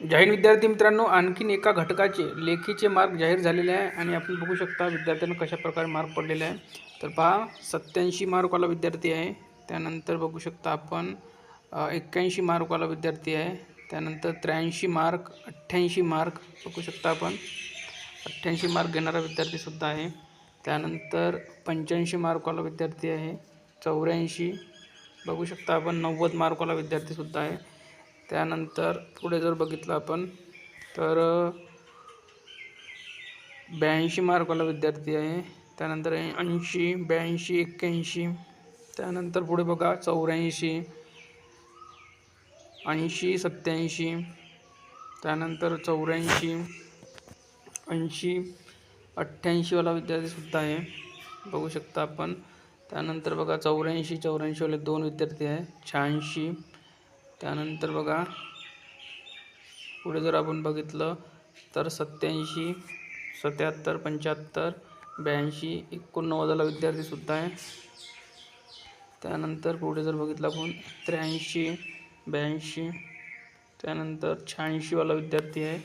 जाहीर विद्यार्थी मित्रांनो आणखीन एका घटकाचे लेखीचे मार्क जाहीर झालेले आहे आणि आपण बघू शकता विद्यार्थ्यांना कशा प्रकारे मार्क पडलेले आहे. तर पहा सत्याऐंशी मार्कवाला विद्यार्थी आहे. त्यानंतर बघू शकता आपण एक्क्याऐंशी मार्कवाला विद्यार्थी आहे. त्यानंतर त्र्याऐंशी मार्क अठ्ठ्याऐंशी मार्क बघू शकता आपण. अठ्ठ्याऐंशी मार्क घेणारा विद्यार्थीसुद्धा आहे. त्यानंतर पंच्याऐंशी मार्कवाला विद्यार्थी आहे. चौऱ्याऐंशी बघू शकता आपण नव्वद मार्कवाला विद्यार्थीसुद्धा आहे. त्यानंतर पुढे जर बघितलं आपण तर ब्याऐंशी मार्कवाला विद्यार्थी आहे. त्यानंतर ऐंशी ब्याऐंशी एक्क्याऐंशी. त्यानंतर पुढे बघा चौऱ्याऐंशी ऐंशी सत्त्याऐंशी. त्यानंतर चौऱ्याऐंशी ऐंशी अठ्ठ्याऐंशीवाला विद्यार्थीसुद्धा आहे. बघू शकता आपण. त्यानंतर बघा चौऱ्याऐंशी चौऱ्याऐंशीवाले दोन विद्यार्थी आहे. शहाऐंशी त्यानंतर बघा पुढे जर आपण बघितलं तर सत्याऐंशी सत्याहत्तर पंच्याहत्तर ब्याऐंशी एकोणनव्वदला विद्यार्थीसुद्धा आहे. त्यानंतर पुढे जर बघितलं आपण त्र्याऐंशी ब्याऐंशी त्यानंतर शहाऐंशीवाला विद्यार्थी आहे.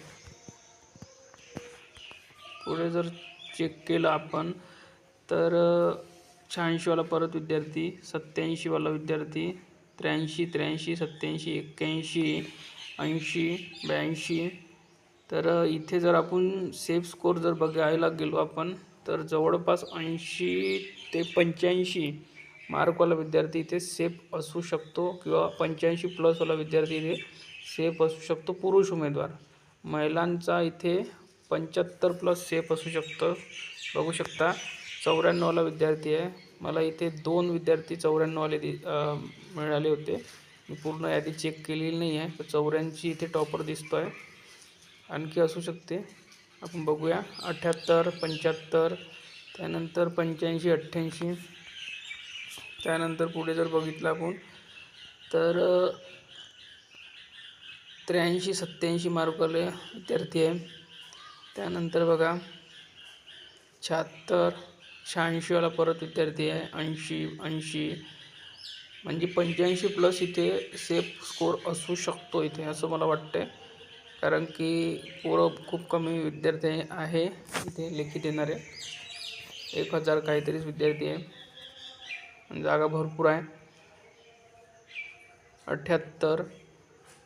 पुढे जर चेक केलं आपण तर शहाऐंशीवाला परत विद्यार्थी सत्याऐंशीवाला विद्यार्थी त्र्याऐंशी त्र्याऐंशी सत्त्याऐंशी एक्क्याऐंशी ऐंशी ब्याऐंशी. तर इथे जर आपण सेफ स्कोर जर बघायला गेलो आपण तर जवळपास ऐंशी ते पंच्याऐंशी मार्कवाला विद्यार्थी इथे सेफ असू शकतो किंवा पंच्याऐंशी प्लसवाला विद्यार्थी इथे सेफ असू शकतो पुरुष उमेदवार. महिलांचा इथे पंच्याहत्तर प्लस सेफ असू शकतं. बघू शकता चौऱ्याण्णवला विद्यार्थी आहे. मला इथे दोन विद्यार्थी चौऱ्याण्णववाले दि मिळाले होते. मी पूर्ण यादी चेक केलेली नाही आहे तर चौऱ्याऐंशी इथे टॉपर दिसतो आहे आणखी असू शकते. आपण बघूया. अठ्ठ्याहत्तर पंच्याहत्तर त्यानंतर पंच्याऐंशी अठ्ठ्याऐंशी. त्यानंतर पुढे जर बघितलं आपण तर त्र्याऐंशी सत्त्याऐंशी मार्कवाले विद्यार्थी आहे. त्यानंतर बघा शहात्तर शहाऐंशीवाला परत विद्यार्थी आहे. ऐंशी ऐंशी. म्हणजे पंच्याऐंशी प्लस इथे सेफ स्कोर असू शकतो इथे असं मला वाटतं कारण की पोरं खूप कमी विद्यार्थी आहे इथे लेखी देणारे. एक हजार काहीतरीच विद्यार्थी आहे. जागा भरपूर आहे. अठ्ठ्याहत्तर.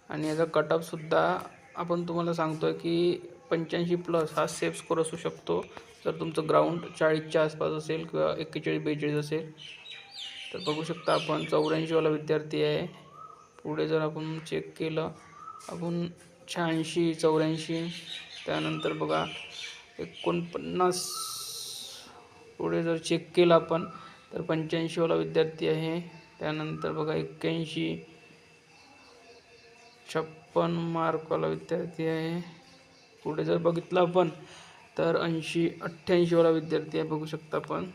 आणि याचा कटअपसुद्धा आपण तुम्हाला सांगतो आहे की पंच्याऐंशी प्लस हा सेफ स्कोर असू शकतो. जर तुमचं ग्राउंड चाळीसच्या आसपास असेल किंवा एक्केचाळीस बेचाळीस असेल तर बघू शकता आपण चौऱ्याऐंशीवाला विद्यार्थी आहे. पुढे जर आपण चेक केलं आपण शहाऐंशी चौऱ्याऐंशी त्यानंतर बघा एकोणपन्नास. पुढे जर चेक केलं आपण तर पंच्याऐंशीवाला विद्यार्थी आहे. त्यानंतर बघा एक्क्याऐंशी छप्पन मार्कवाला विद्यार्थी आहे. पुढे जर बघितलं आपण तर ऐंशी अठ्ठ्याऐंशीवाला विद्यार्थी आहे बघू शकता आपण.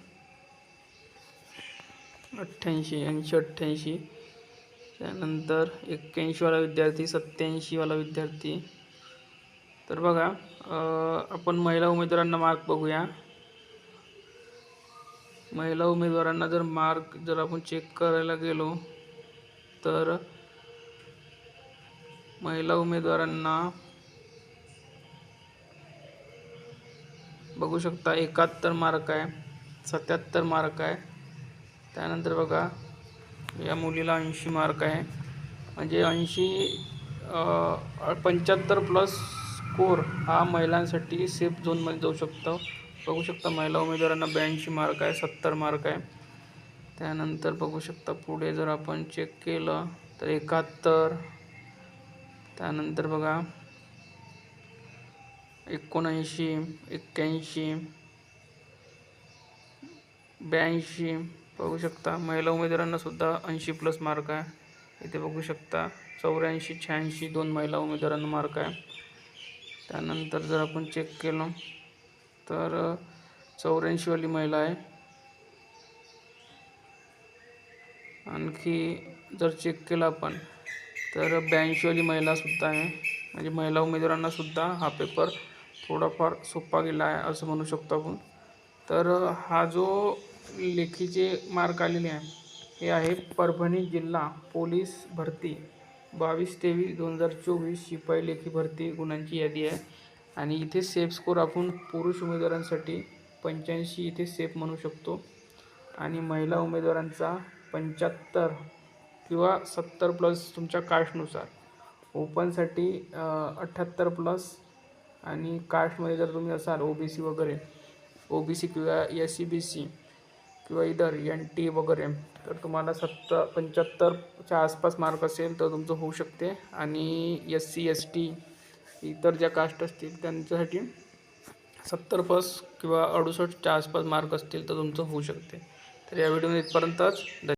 अठ्ठ्याऐंशी ऐंशी अठ्ठ्याऐंशी. त्यानंतर एक्क्याऐंशीवाला विद्यार्थी सत्याऐंशीवाला विद्यार्थी. तर बघा आपण महिला उमेदवारांना मार्क बघूया. महिला उमेदवारांना जर मार्क जर आपण चेक करायला गेलो तर महिला उमेदवारांना बघू शकता एकाहत्तर मार्क आहे सत्याहत्तर मार्क आहे. त्यानंतर बघा या मुलीला ऐंशी मार्क आहे. म्हणजे ऐंशी पंच्याहत्तर प्लस स्कोर हा महिलांसाठी सेफ झोनमध्ये जाऊ शकतो. बघू शकता महिला उमेदवारांना ब्याऐंशी मार्क आहे सत्तर मार्क आहे. त्यानंतर बघू शकता पुढे जर आपण चेक केलं तर एकाहत्तर. त्यानंतर बघा एकोणऐंशी एक्क्याऐंशी ब्याऐंशी बघू शकता. महिला उमेदवारांना सुद्धा ऐंशी प्लस मार्क आहे. इथे बघू शकता. चौऱ्याऐंशी शहाऐंशी दोन महिला उमेदवारांना मार्क आहे. त्यानंतर जर आपण चेक केलं तर चौऱ्याऐंशीवाली महिला आहे. आणखी जर चेक केलं आपण तर ब्याऐंशीवाली महिलासुद्धा आहे. म्हणजे महिला उमेदवारांना सुद्धा हा पेपर थोडाफार सोपा गेला आहे असं म्हणू शकतो आपण. तर हा जो लेखीचे मार्क आलेले आहे हे आहे परभणी जिल्हा पोलीस भरती. बावीस तेवीस दोन हजार चोवीस शिपाई लेखी भरती गुणांची यादी आहे. आणि इथे सेफ स्कोर आपण पुरुष उमेदवारांसाठी पंच्याऐंशी इथे सेफ म्हणू शकतो. आणि महिला उमेदवारांचा पंच्याहत्तर किंवा सत्तर प्लस तुमच्या कास्टनुसार. ओपनसाठी अठ्ठ्याहत्तर प्लस आणि कास्टमध्ये जर तुम्ही असाल ओ बी सी वगैरे ओ बी सी किंवा एस सी बी सी किंवा इतर एन टी वगैरे तर तुम्हाला सत्तर पंच्याहत्तरच्या आसपास मार्क असेल तर तुमचं होऊ शकते. आणि एस सी एस टी इतर ज्या कास्ट असतील त्यांच्यासाठी सत्तर प्लस किंवा अडुसष्टच्या आसपास मार्क असतील तर तुमचं होऊ शकते. तर या व्हिडिओमध्ये इथपर्यंतच.